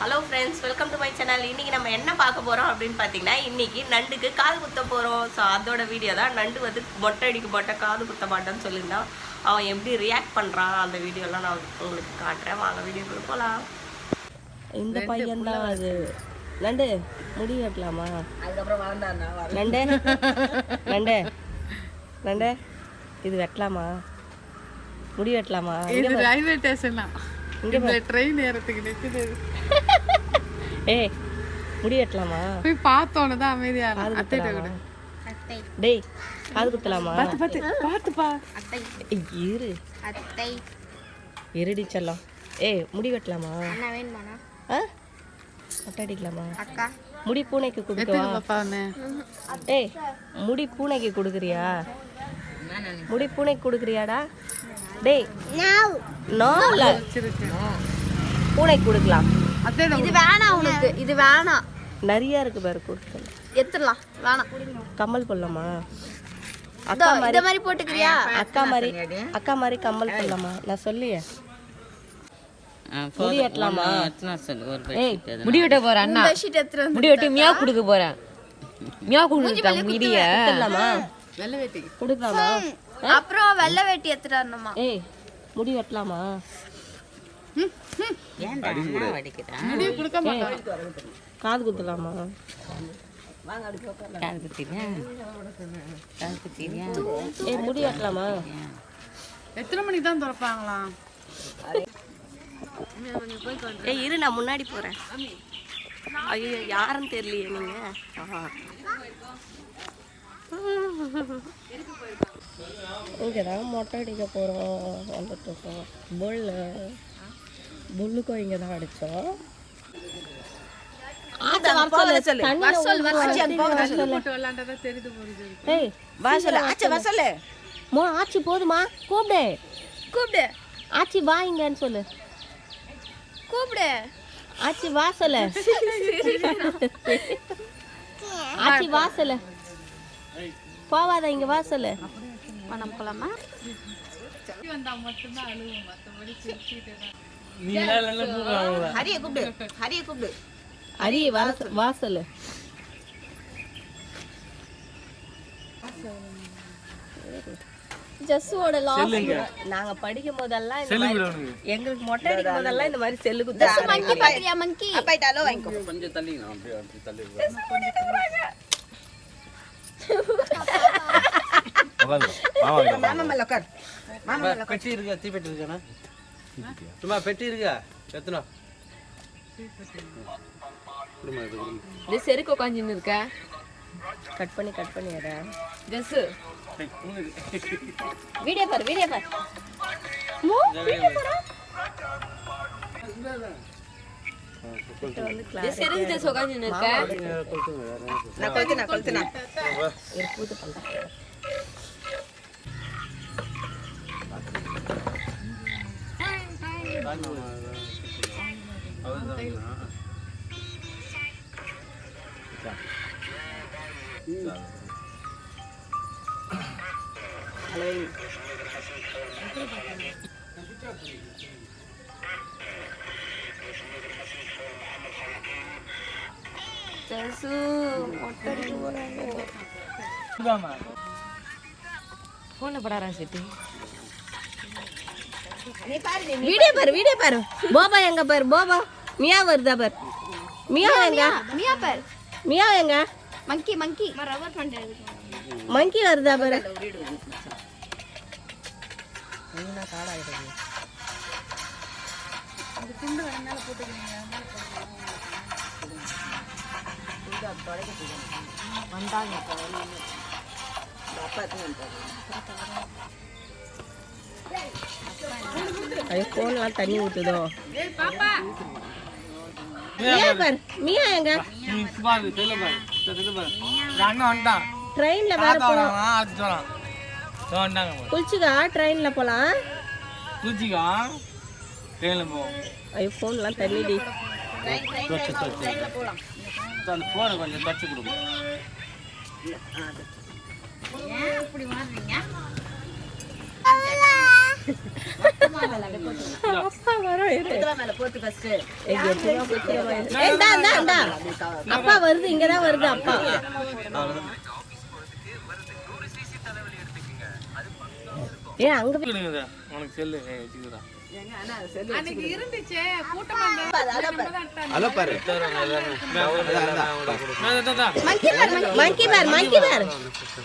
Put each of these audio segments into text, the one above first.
Hello friends welcome to my channel இன்னைக்கு நம்ம என்ன பார்க்க போறோம் அப்படின்னு பார்த்தீங்கன்னா இன்னைக்கு நண்டுக்கு காது குத்த போறோம். ஸோ அதோட வீடியோ தான். நண்டு வந்து மொட்டை அடிக்க மாட்டேன் காது குத்த மாட்டேன்னு சொல்லியிருந்தான் அவன் எப்படி ரியாக்ட் பண்றான் அந்த வீடியோலாம் நான் உங்களுக்கு காட்டுறேன். வாங்க வீடியோக்குள்ள போகலாம் இந்த பையன் தான் அது. நண்டு முடி வெட்டலாமா? நண்டு நண்டு நண்டு இது வெட்டலாமா? முடி வெட்டலாமா? இது ரயில்வே ஸ்டேஷன் இங்க இந்த ட்ரெயின் ஏறத்துக்கு நிக்குது. ஏய் முடி வெட்டலாமா போய் பார்த்தோன்னு தான் அமைதியா காது அத்தைட்ட கூட. டேய் காது குத்தலாமா? பார்த்து பார்த்து பார்த்துப்பா. ஏய், இரு. அத்தை. இருடி செல்லம். ஏய் முடி வெட்டலாமா? அண்ணா வேணுமாண்ணா? ஆ? மொட்டை அடிக்கலாமா? அக்கா. முடி பூனைக்கு கொடுக்கவா? ஏய் முடி பூனைக்கு கொடுக்குறியா? முடி பூனைக்கு கொடுக்குறியாடா? டேய் நோ இல்ல பூனைக்கு கொடுக்கலாம். இது வேணாம் உனக்கு. இது வேணாம். நிறைய இருக்கு பாரு கொடுக்கலாம் எத்துடலாம் வேணாம். கம்மல் போடலாமா? அக்கா மாதிரி இந்த மாதிரி போட்டுக்கிறியா? அக்கா மாதிரி அக்கா மாதிரி கம்மல் போடலாமா? நான் சொல்லியே. முடி வெட்டலாமா? முடி வெட்ட அண்ணா. முடி மியா கொடுக்க போறேன். மியா கொடுக்க முடிய கொடுக்கலாமா வெள்ளை வேட்டிக்கு கொடுக்கலாமா? அப்புறம் வெள்ளை வேட்டி எடுத்துட்டு வரணுமா? ஏய் முடி வெட்டலாமா? முடிவு கொடுக்க மாட்டோம் காது குத்தலாமா? ஏய் முடி வெட்டலாமா? எத்தனை மணிக்கு தான் திறப்பாங்களாம் ஏய் இரு நான் முன்னாடி போறேன். ஐயோ யாருன்னு தெரியலையே நீங்க. ஆஹா. இங்கே தான் மொட்டை அடிக்க போகிறோம் வந்துட்டு இருக்கோம். புல்லு. புல்லுக்கும் இங்கே தான் அடித்தோம் ஆச்சா போதுமா? கூப்பிடு. கூப்பிடு. ஆச்சி வா இங்கன்னு சொல்லு. கூப்பிடு. ஆச்சி வா சொல்லு. ஆச்சி வா சொல்லு. போவாத இங்க வா சொல்லு. நம்ம போலாமா வந்தா மட்டும்தான் அழுவும். மற்றபடி ஹரிய கூப்பிடு ஹரிய கூப்பிடு. அரி வர வா சொல்லு ஜஸ்ஸுவோட லாஸ் நாங்க படிக்கும் போதெல்லாம் இந்த மாதிரி எங்களுக்கு மொட்டை அடிக்கும் போதெல்லாம் இந்த மாதிரி செல்லு குத்தா. மங்கி பாக்குறியா மங்கி? அப்பாயிட்டாலோ வாங்கிக்கோ. மாமா இருக்கா சும்மா பெட்டி இருக்கா எத்தனை இது செருக்கு உட்காந்துன்னு இருக்க. கட் பண்ணி கட் பண்ணி எட. ஜஸ் வீடியோ பாரு வீடியோ பாரு. இது செருக்கு ஜஸ் உட்காந்துன்னு இருக்க. நான் கொளுத்துனா கொளுத்துனா ஜஸ்ஸு மொட்டை அடிக்க Jasu, otak di luar aku. Gak mah. Kau nak berarang video பாரு. வீடியோ பாரு. போபா எங்க பாரு? போபா மியா வருதா பாரு? மியா எங்க? மியா பார். மியா எங்க? மங்கி மங்கி. மங்கி வருதா பாரு? ஐயோ போன்லாம் தண்ணி ஊத்துதோ? மியா எங்க? ட்ரெயின்ல வேற போலாம். குளிச்சுக்கா. ட்ரெயின்ல போலாம் ஐயோ போன்லாம் தண்ணிடி அந்த போனை கொஞ்சம் தச்சு கொடுக்கும். எடுத்துவா மேல போட்டு first. ஏய், இந்தா, இந்தா, இந்தா. அப்பா வருது இங்கதான் வருது அப்பா ஏன் அங்க உனக்கு செல்லு வச்சுக்கிறா பாரு, பாரு. மங்கி பார் மங்கி பார்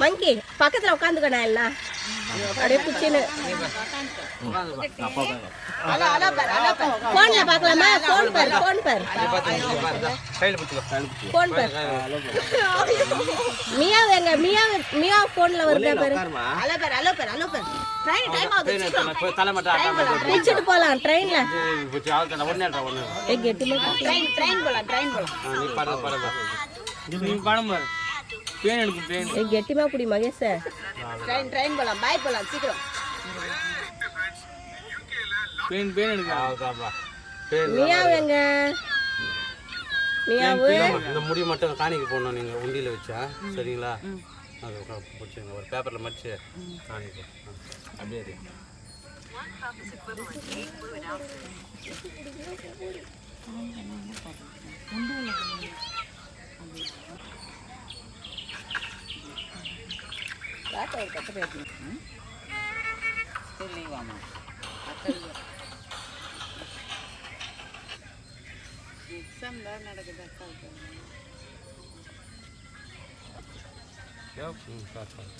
மங்கி பக்கத்துல உட்காந்துக்கணும் எல்லாம் அப்படியே குச்சின்னு அலோ, அலோ பாரு, அலோ பாரு. போன்ல பாக்கலாமா போன் பார் போன் பார். போன் பார். மியா எங்க? மியா மியா போன்ல வருதா பாரு. உட்காருமா அலோ பாரு, அலோ பாரு, அலோ பாரு. ஆகுது, பிடிச்சிட்டு போலாம் ட்ரெயின்ல போச்சு ஆள் ஒன்னே ஒன்று ஏ கெட்டிமா Train, train போலாம், train போலாம். நீ பாடு பாடு. நீ படம் பாரு. பேன் எடுக்கும் பேன் ஏ கெட்டிமா புடி மகேஷ Train, train போலாம், bye போலாம், சீக்கிரம். பேன் பேன் எடுக்க பேன் மியா எங்க? மியாவு? இந்த முடி மட்டும் காணிக்கு போடணும். நீங்க உண்டியில வச்சா. சரிங்களா? அது பிடிச்சிங்க ஒரு பேப்பர்ல மடிச்சு காணிக்கு ஆ, அப்படியே இரு. ம், பாரு, பாரு.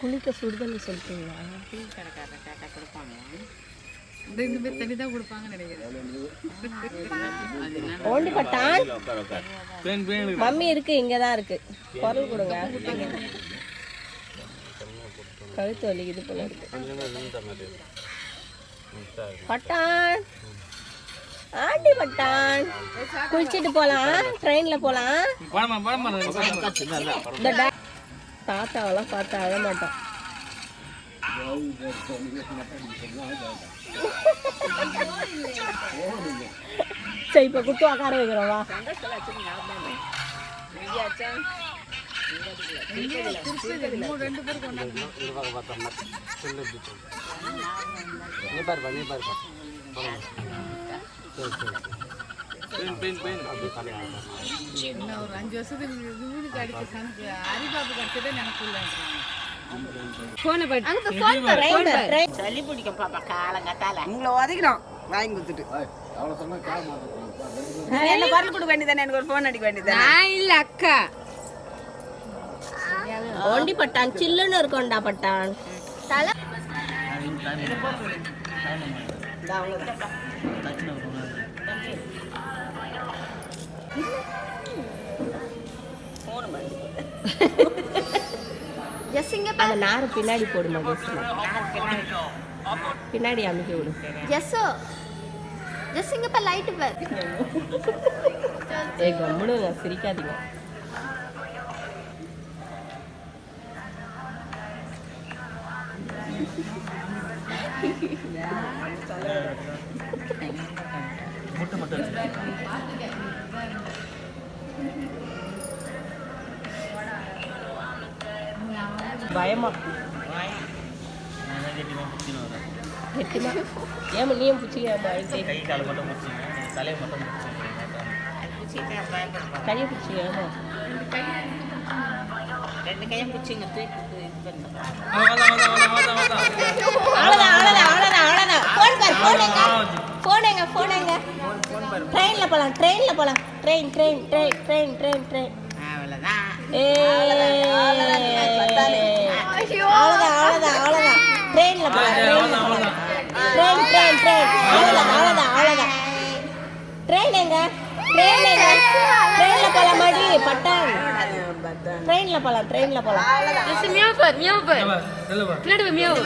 குளிக்க சுடுதண்ணி சொல்லிட்டீங்களா இந்த இந்த மாதிரி தண்ணி ஓண்டி பட்டான் மம்மி இருக்கு இங்கதான் இருக்கு. குரல் கொடுங்க. கழுத்து வலிக்குது போல. பட்டான். ஆண்டி பட்டான். குளிச்சிட்டு போலாம். ட்ரெயின்ல போலாம். தாத்தாவெல்லாம் பார்த்து அழ மாட்டோம் சரி இப்போ குத்து உக்கார மூணு ரெண்டு ஒரு அஞ்சு வருஷத்துக்கு வீடு அடிக்க சனுக்கு அரிபாபு கிடைச்சதே எனக்கு சளி பிடிக்கும் பாப்பா, காலங்காத்தால. உங்களை உதைக்கிறோம், வாங்கி கொடுத்துட்டு. என்ன குரல் கொடுக்க வேண்டியதானே எனக்கு ஒரு phone அடிக்க வேண்டியதானே நான் இல்ல அக்கா. ஓண்டி பட்டான் சில்லுன்னு இருக்கும்டா பட்டான். தலை ஜஸ் இங்க அந்த நாரை பின்னாடி போடு பின்னாடி அமைக்க விடு. ஜஸ்ஸோ ஜஸ் இங்க பா லைட் பார் ஏ கம்முனுங்க சிரிக்காதீங்க. பயமா. கெட்டிமா ஏமா நீயும் பிடிச்சிக்கமா கை காலை மட்டும் பிடிச்சிங்க தலையை மட்டும் கையை பிடிச்சிக்கமா அவ்வளோதான் அவ்வளோதான் அவ்வளோதான் அவ்வளோதான் ஃபோன் பார் ஃபோன் எங்க? ட்ரெயினில் போகலாம் ட்ரெயினில் போகலாம் train train train train train train ஏ அவ்வளோதான் அவ்வளோதான் அவ்வளோதான் ட்ரெயினில் போகலாம் ட்ரெயினில் போகலாம் ட்ரெயின் ட்ரெயின் ட்ரெயின் அவ்வளோதான் அவ்வளோதான் அவ்வளோதான் ட்ரெயின் எங்க? ட்ரெயின் எங்க? ட்ரெயினில் போகலாம் மடி பட்டான் ட்ரெயினில் போகலாம் ட்ரெயினில் போகலாம் மியாவ் பாரு மியாவ் பாரு பின்னாடி போய் மியாவ்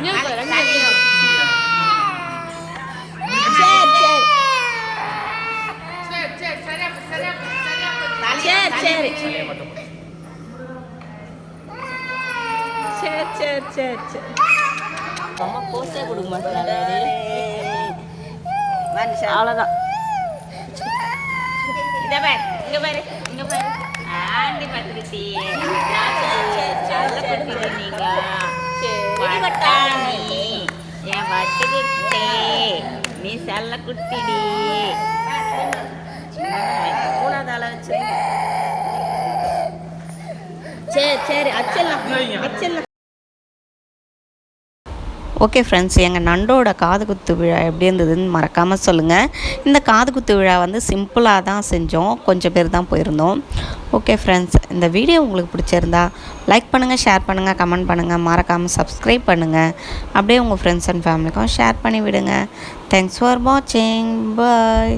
மியாவ் பாரு அங்க மியாவ். சரி சரி சரி. சரி சரி. சரி சரி. சரி சரி அம்மா போஸ்டே கொடுக்க. அவ்வளோதான் இங்க பாரு இங்க பாரு இங்க பாரு. ஆண்டி பட்டுக்குட்டி செல்ல குட்டி நீங்க. நீ என் பட்டுக்குட்டி நீ செல்ல குட்டிடி. மூணாவது ஆளை வச்சு. சரி சரி அச்சலாம் ஓகே ஃப்ரெண்ட்ஸ் எங்கள் நண்டோட காது குத்து விழா எப்படி இருந்ததுன்னு மறக்காமல் சொல்லுங்கள் இந்த காது குத்து விழா வந்து சிம்பிளாக தான் செஞ்சோம். கொஞ்சம் பேர் தான் போயிருந்தோம். ஓகே ஃப்ரெண்ட்ஸ் இந்த வீடியோ உங்களுக்கு பிடிச்சிருந்தா லைக் பண்ணுங்கள் ஷேர் பண்ணுங்கள் கமெண்ட் பண்ணுங்கள் மறக்காமல் சப்ஸ்கிரைப் பண்ணுங்கள் அப்படியே உங்கள் ஃப்ரெண்ட்ஸ் அண்ட் ஃபேமிலிக்கும் ஷேர் பண்ணி விடுங்க. தேங்க்ஸ் ஃபார் வாட்சிங் பாய்